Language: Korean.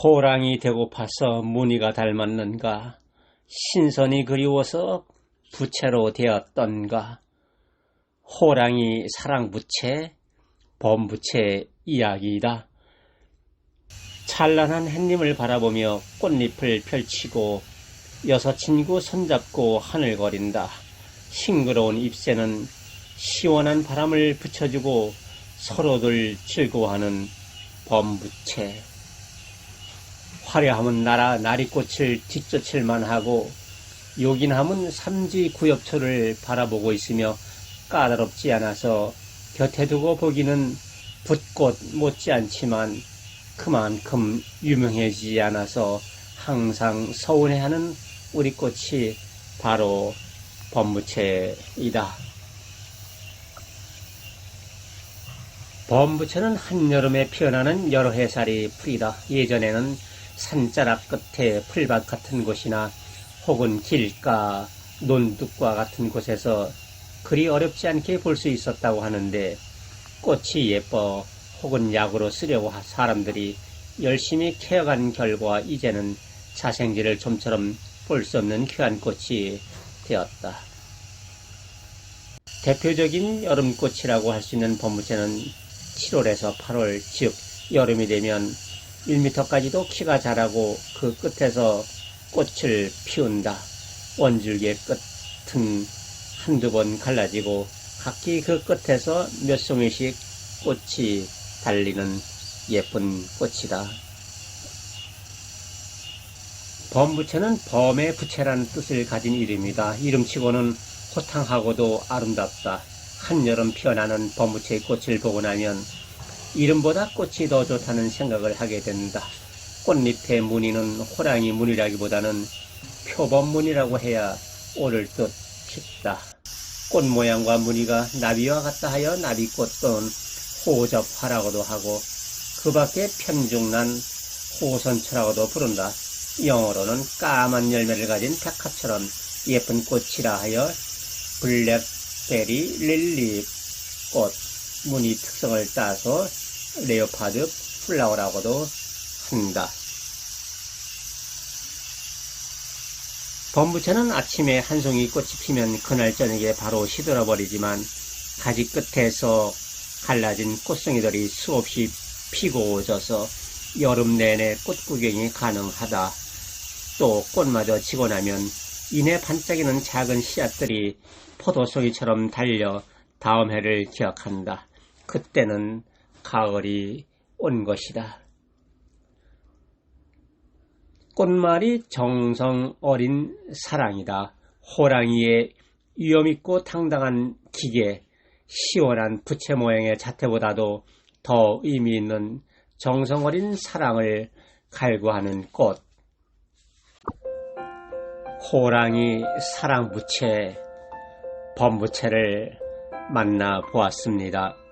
호랑이 되고파서 무늬가 닮았는가 신선이 그리워서 부채로 되었던가 호랑이 사랑부채 범부채 이야기이다. 찬란한 햇님을 바라보며 꽃잎을 펼치고 여섯 친구 손잡고 하늘거린다. 싱그러운 잎새는 시원한 바람을 붙여주고 서로들 즐거워하는 범부채. 화려함은 나라 나리꽃을 뒤쫓을만 하고 요긴함은 삼지 구엽초를 바라보고 있으며 까다롭지 않아서 곁에 두고 보기는 붓꽃 못지않지만 그만큼 유명해지지 않아서 항상 서운해하는 우리 꽃이 바로 범부채이다. 범부채는 한여름에 피어나는 여러 해살이 풀이다. 예전에는 산자락 끝에 풀밭 같은 곳이나 혹은 길가, 논둑과 같은 곳에서 그리 어렵지 않게 볼 수 있었다고 하는데 꽃이 예뻐 혹은 약으로 쓰려고 사람들이 열심히 캐어간 결과 이제는 자생지를 좀처럼 볼 수 없는 귀한 꽃이 되었다. 대표적인 여름꽃이라고 할 수 있는 범부채는 7월에서 8월, 즉 여름이 되면 1m까지도 키가 자라고 그 끝에서 꽃을 피운다. 원줄기의 끝은 한두 번 갈라지고 각기 그 끝에서 몇 송이씩 꽃이 달리는 예쁜 꽃이다. 범부채는 범의 부채라는 뜻을 가진 이름이다. 이름치고는 호탕하고도 아름답다. 한여름 피어나는 범부채의 꽃을 보고 나면 이름보다 꽃이 더 좋다는 생각을 하게 된다. 꽃잎의 무늬는 호랑이 무늬라기보다는 표범무늬라고 해야 옳을 듯 싶다. 꽃 모양과 무늬가 나비와 같다 하여 나비꽃 또는 호접화라고도 하고 그 밖에 편중난 호선초라고도 부른다. 영어로는 까만 열매를 가진 백합처럼 예쁜 꽃이라 하여 블랙베리 릴리 꽃 무늬 특성을 따서 레오파드 플라워라고도 한다. 범부채는 아침에 한 송이 꽃이 피면 그날 저녁에 바로 시들어 버리지만 가지 끝에서 갈라진 꽃송이들이 수없이 피고 져서 여름 내내 꽃 구경이 가능하다. 또 꽃마저 지고 나면 이내 반짝이는 작은 씨앗들이 포도송이처럼 달려 다음 해를 기억한다. 그때는 가을이 온 것이다. 꽃말이 정성 어린 사랑이다. 호랑이의 위험있고 당당한 기계, 시원한 부채 모양의 자태보다도 더 의미 있는 정성 어린 사랑을 갈구하는 꽃. 호랑이 사랑부채, 범부채를 만나 보았습니다.